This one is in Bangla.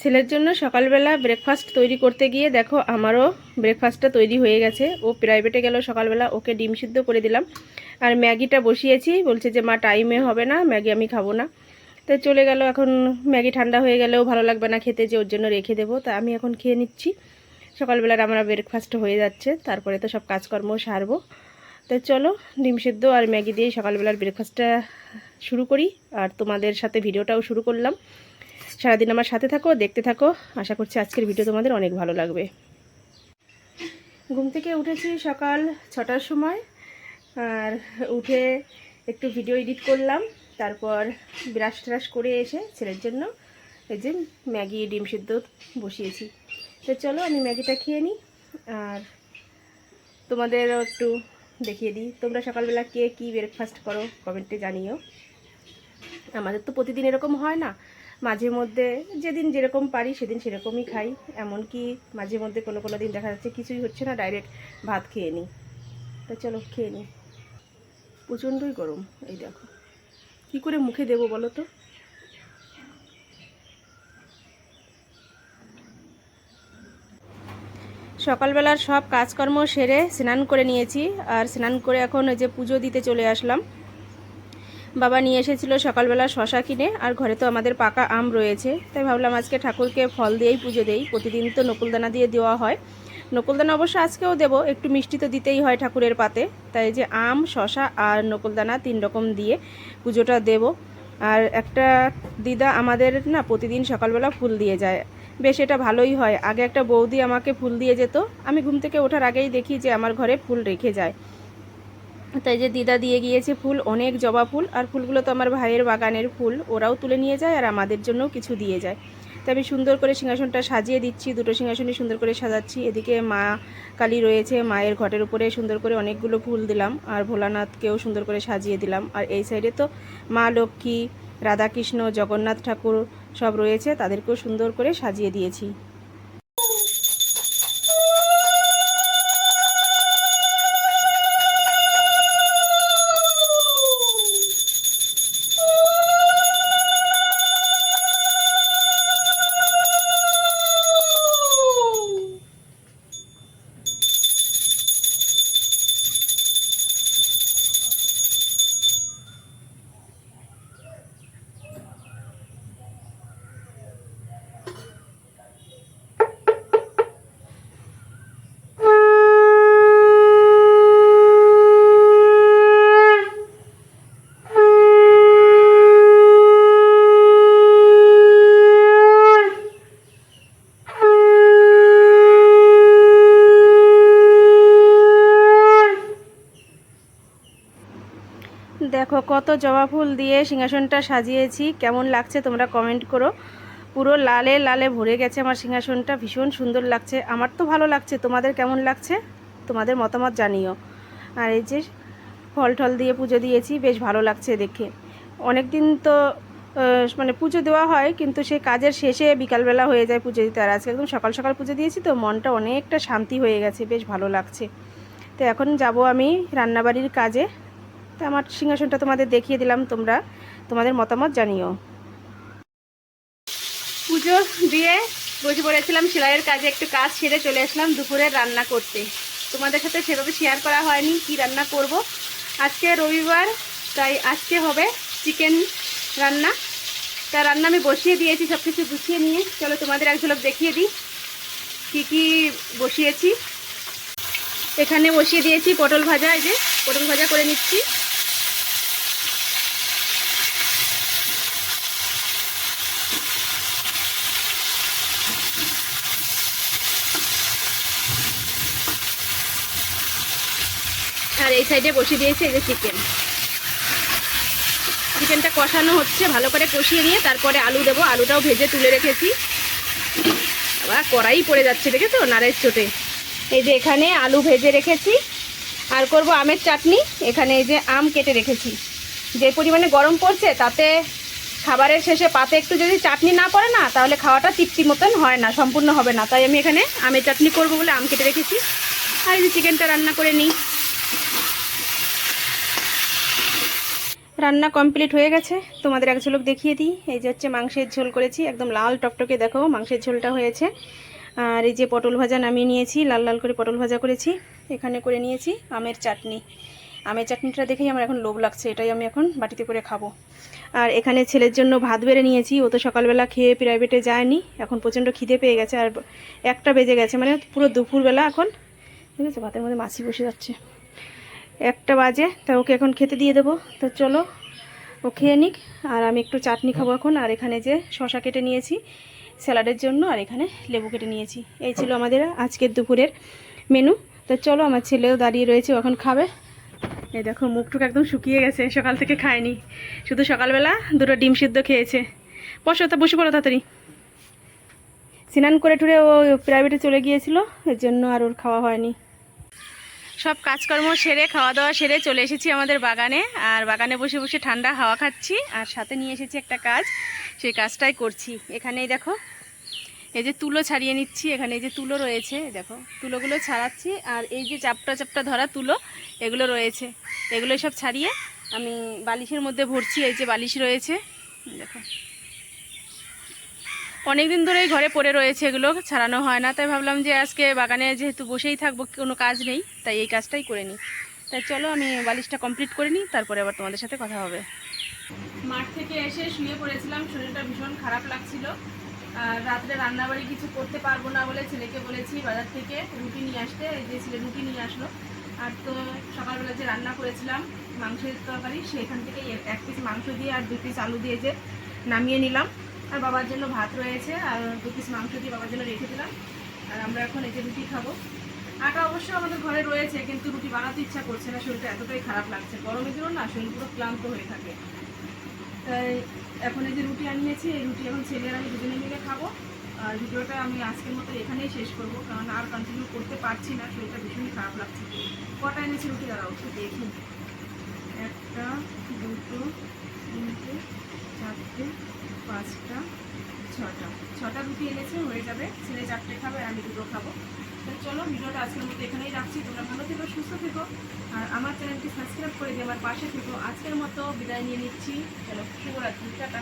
ছেলের জন্য সকালবেলা ব্রেকফাস্ট তৈরি করতে গিয়ে দেখো আমারও ব্রেকফাস্টটা তৈরি হয়ে গেছে। ও প্রাইভেটে গেল সকালবেলা, ওকে ডিম সিদ্ধ করে দিলাম। আর ম্যাগিটা বসিয়েছি, বলছে যে, মা টাইমে হবে না, ম্যাগি আমি খাব না। তো চলে গেল, এখন ম্যাগি ঠান্ডা হয়ে গেলেও ভালো লাগবে না খেতে, যে ওর জন্য রেখে দেবো। তা আমি এখন খেয়ে নিচ্ছি। সকালবেলার আমরা ব্রেকফাস্ট হয়ে যাচ্ছে, তারপরে তো সব কাজকর্ম সারবো। তো চলো, ডিম সিদ্ধ আর ম্যাগি দিয়ে সকালবেলার ব্রেকফাস্টটা শুরু করি। আর তোমাদের সাথে ভিডিওটাও শুরু করলাম। সারাদিন আমার সাথে থাকো, দেখতে থাকো। আশা করছি আজকের ভিডিও তোমাদের অনেক ভালো লাগবে। ঘুম থেকে উঠেছি সকাল ছটার সময়, আর উঠে একটু ভিডিও এডিট করলাম, তারপর ব্রাশ ট্রাশ করে এসে ছেলের জন্য এই যে ম্যাগি ডিম সিদ্ধ বসিয়েছি। তো চলো আমি ম্যাগিটা খেয়ে নিই, আর তোমাদেরও একটু দেখিয়ে দিই। তোমরা সকালবেলা কে কী ব্রেকফাস্ট করো কমেন্টে জানিও। আমাদের তো প্রতিদিন এরকম হয় না। মাঝে মধ্যে যেদিন যেরকম পারি সেদিন সেরকমই খাই। এমনকি মাঝে মধ্যে কোনো কোনো দিন দেখা যাচ্ছে কিছুই হচ্ছে না ডাইরেক্ট ভাত খেয়ে নিই। তো চলো খেয়ে নিই। প্রচণ্ডই গরম, এই দেখো। কি করে মুখে দেবো বলো তো? সকালবেলার সব কাজকর্ম সেরে স্নান করে নিয়েছি, আর স্নান করে এখন ওই যে পুজো দিতে চলে আসলাম। বাবা নিয়ে এসেছিল সকালবেলা শশা কিনে, আর ঘরে তো আমাদের পাকা আম রয়েছে। তাই ভাবলাম আজকে ঠাকুরকে ফল দিয়েই পুজো দেই। প্রতিদিন তো নকুলদানা দিয়ে দেওয়া হয়। নকুলদানা অবশ্য আজকেও দেব, একটু মিষ্টি তো দিতেই হয় ঠাকুরের পাতে। তাই যে আম, শশা আর নকুলদানা তিন রকম দিয়ে পুজোটা দেব। আর একটা দিদা আমাদের না প্রতিদিন সকালবেলা ফুল দিয়ে যায়। বেশ, এটা ভালোই হয়। আগে একটা বৌদি আমাকে ফুল দিয়ে যেত। আমি ঘুম থেকে ওঠার আগেই দেখি যে আমার ঘরে ফুল রেখে যায়। তাই যে দিদা দিয়ে গিয়েছে ফুল, অনেক জবা ফুল, আর ফুলগুলো তো আমার ভাইয়ের বাগানের ফুল, ওরাও তুলে নিয়ে যায় আর আমাদের জন্যও কিছু দিয়ে যায়। তাই আমি সুন্দর করে সিংহাসনটা সাজিয়ে দিচ্ছি, দুটো সিংহাসনই সুন্দর করে সাজাচ্ছি। এদিকে মা কালী রয়েছে, মায়ের ঘটের উপরে সুন্দর করে অনেকগুলো ফুল দিলাম, আর ভোলানাথকেও সুন্দর করে সাজিয়ে দিলাম। আর এই সাইডে তো মা লক্ষ্মী, রাধাকৃষ্ণ, জগন্নাথ ঠাকুর সব রয়েছে, তাদেরকেও সুন্দর করে সাজিয়ে দিয়েছি। কত জবা ফুল দিয়ে সিংহাসনটা সাজিয়েছি, কেমন লাগছে তোমরা কমেন্ট করো। পুরো লালে লালে ভরে গেছে আমার সিংহাসনটা, ভীষণ সুন্দর লাগছে। আমার তো ভালো লাগছে, তোমাদের কেমন লাগছে? তোমাদের মতামত জানিও। আর এই যে ফল টল দিয়ে পুজো দিয়েছি, বেশ ভালো লাগছে দেখে। অনেক দিন তো মানে পুজো দেওয়া হয়, কিন্তু সে কাজের শেষে বিকালবেলা হয়ে যায় পুজো দিতে। আর আজকে একদম সকাল সকাল পুজো দিয়েছি তো মনটা অনেকটা শান্তি হয়ে গেছে, বেশ ভালো লাগছে। তো এখন যাব আমি রান্নাবাড়ির কাজে। তো আমার সিংহাসনটা তোমাদের দেখিয়ে দিলাম, তোমরা তোমাদের মতামত জানিও। পুজো দিয়ে বসে পড়েছিলাম, সেলাইয়ের কাজে একটু কাজ সেরে চলে আসলাম দুপুরে রান্না করতে। তোমাদের সাথে সেভাবে শেয়ার করা হয়নি, কি রান্না করব? আজকে রবিবার, তাই আজকে হবে চিকেন রান্না। তা রান্না আমি বসিয়ে দিয়েছি সব কিছু গুছিয়ে নিয়ে। চলো তোমাদের এক ঝলক দেখিয়ে দিই, কী কী বসিয়েছি। এখানে বসিয়ে দিয়েছি পটল ভাজা, এই যে পটল ভাজা করে নিচ্ছি। আর এই সাইডে বসিয়ে দিয়েছি এই যে চিকেন চিকেনটা কষানো হচ্ছে, ভালো করে কষিয়ে নিয়ে তারপরে আলু দেবো। আলুটাও ভেজে তুলে রেখেছি। আবার কড়াই পড়ে যাচ্ছে, দেখেছ? নারের চোটে এই যে এখানে আলু ভেজে রেখেছি। আর করব আমের চাটনি। এখানে এই যে আম কেটে রেখেছি। যে পরিমাণে গরম পড়ছে, তাতে খাবারের শেষে পাতে একটু যদি চাটনি না পড়ে না, তাহলে খাওয়াটা তৃপ্তি মতন হয় না, সম্পূর্ণ হবে না। তাই আমি এখানে আমের চাটনি করব বলে আম কেটে রেখেছি। আর এই যে চিকেনটা রান্না করে নিই। রান্না কমপ্লিট হয়ে গেছে। তোমাদের এক ঝলক দেখিয়ে দিই। এই যে হচ্ছে মাংসের ঝোল করেছি, একদম লাল টকটকে দেখো মাংসের ঝোলটা হয়েছে। আর এই যে পটল ভাজা নামিয়ে নিয়েছি, লাল লাল করে পটল ভাজা করেছি। এখানে করে নিয়েছি আমের চাটনি। আমের চাটনিটা দেখেই আমার এখন লোভ লাগছে, এটাই আমি এখন বাটিতে করে খাব। আর এখানে ছেলের জন্য ভাত বেড়ে নিয়েছি, ও তো সকালবেলা খেয়ে প্রাইভেটে যায়নি। এখন প্রচণ্ড খিদে পেয়ে গেছে, আর একটা বেজে গেছে মানে পুরো দুপুরবেলা এখন। ঠিক আছে? ভাতের মধ্যে মাছি বসে যাচ্ছে। একটা বাজে, তা ওকে এখন খেতে দিয়ে দেবো। তো চলো, ও খেয়ে নিক, আর আমি একটু চাটনি খাব এখন। আর এখানে যে শশা কেটে নিয়েছি স্যালাডের জন্য, আর এখানে লেবু কেটে নিয়েছি। এই ছিল আমাদের আজকের দুপুরের মেনু। তো চলো, আমার ছেলেও দাঁড়িয়ে রয়েছে এখন খাবে। এই দেখো, মুখটুক একদম শুকিয়ে গেছে, সকাল থেকে খায়নি। শুধু সকালবেলা দুটো ডিম সিদ্ধ খেয়েছে। বসো, তা বসে পড়ো তাড়াতাড়ি। স্নান করে টুরে ও প্রাইভেটে চলে গিয়েছিল, এর জন্য আর ওর খাওয়া হয়নি। সব কাজকর্ম সেরে খাওয়া দাওয়া সেরে চলে এসেছি আমাদের বাগানে। আর বাগানে বসে বসে ঠান্ডা হাওয়া খাচ্ছি আর সাথে নিয়ে এসেছি একটা কাজ, সেই কাজটাই করছি। এখানেই দেখো, এই যে তুলো ছাড়িয়ে নিচ্ছি, এখানে এই যে তুলো রয়েছে, দেখো, তুলোগুলো ছাড়াচ্ছি। আর এই যে চাপটা চাপটা ধরা তুলো, এগুলো রয়েছে। এগুলো সব ছাড়িয়ে আমি বালিশের মধ্যে ভরছি, এই যে বালিশ রয়েছে, দেখো। অনেক দিন ধরেই ঘরে পড়ে রয়েছে এগুলো, ছাড়ানো হয় না। তাই ভাবলাম যে আজকে বাগানে যেহেতু বসেই থাকব, কোনো কাজ নেই, তাই এই কাজটাই করে নিই। তাই চলো আমি বালিশটা কমপ্লিট করে নিই, তারপরে আবার তোমাদের সাথে কথা হবে। মাঠ থেকে এসে শুয়ে পড়েছিলাম, শরীরটা ভীষণ খারাপ লাগছিল। রাত্রে রান্নাবাড়ি কিছু করতে পারব না বলে ছেলেকে বলেছি বাজার থেকে রুটি নিয়ে আসতে যে ছেলে রুটি নিয়ে আসলো। আর তো সকালবেলা যে রান্না করেছিলাম, মাংসের তরকারি, সেখান থেকে এক পিস মাংস দিয়ে আর দু পিস আলু দিয়ে যে নামিয়ে নিলাম। আর বাবার জন্য ভাত রয়েছে, আর দু পিস মাংস দিয়ে বাবার জন্য রেখে দিলাম। আর আমরা এখন এই যে রুটি খাব। আটা অবশ্য আমাদের ঘরে রয়েছে, কিন্তু রুটি বানাতে ইচ্ছা করছে না, শরীরটা এতটাই খারাপ লাগছে। গরমের জন্য না, শরীর পুরো ক্লান্ত হয়ে থাকে। তাই এখন এই যে রুটি আনিয়েছি, এই রুটি এখন ছেলে আমি দুজনে মিলে খাব। আর ভিডিওটা আমি আজকের মতো এখানেই শেষ করব, কারণ আর কন্টিনিউ করতে পারছি না, শরীরটা ভীষণই খারাপ লাগছে। কটা এনেছি রুটি? দাঁড়াও, একটু দেখি। একটা, দুটো, তিনটে চারটে পাঁচটা, ছটা। ছটা রুটি এনেছে, হয়ে যাবে। ছেলে চারটে খাবে আমি দুটো খাব। তো চলো, ভিডিওটা আজকের মতো এখানেই রাখছি। তোমরা ভালো থেকো, সুস্থ থেকো। আর আমার চ্যানেলটি সাবস্ক্রাইব করে দিয়ে আমার পাশে থেকো। আজকের মতো বিদায় নিয়ে নিচ্ছি। চলো, শুভরাত্রি, টাটা।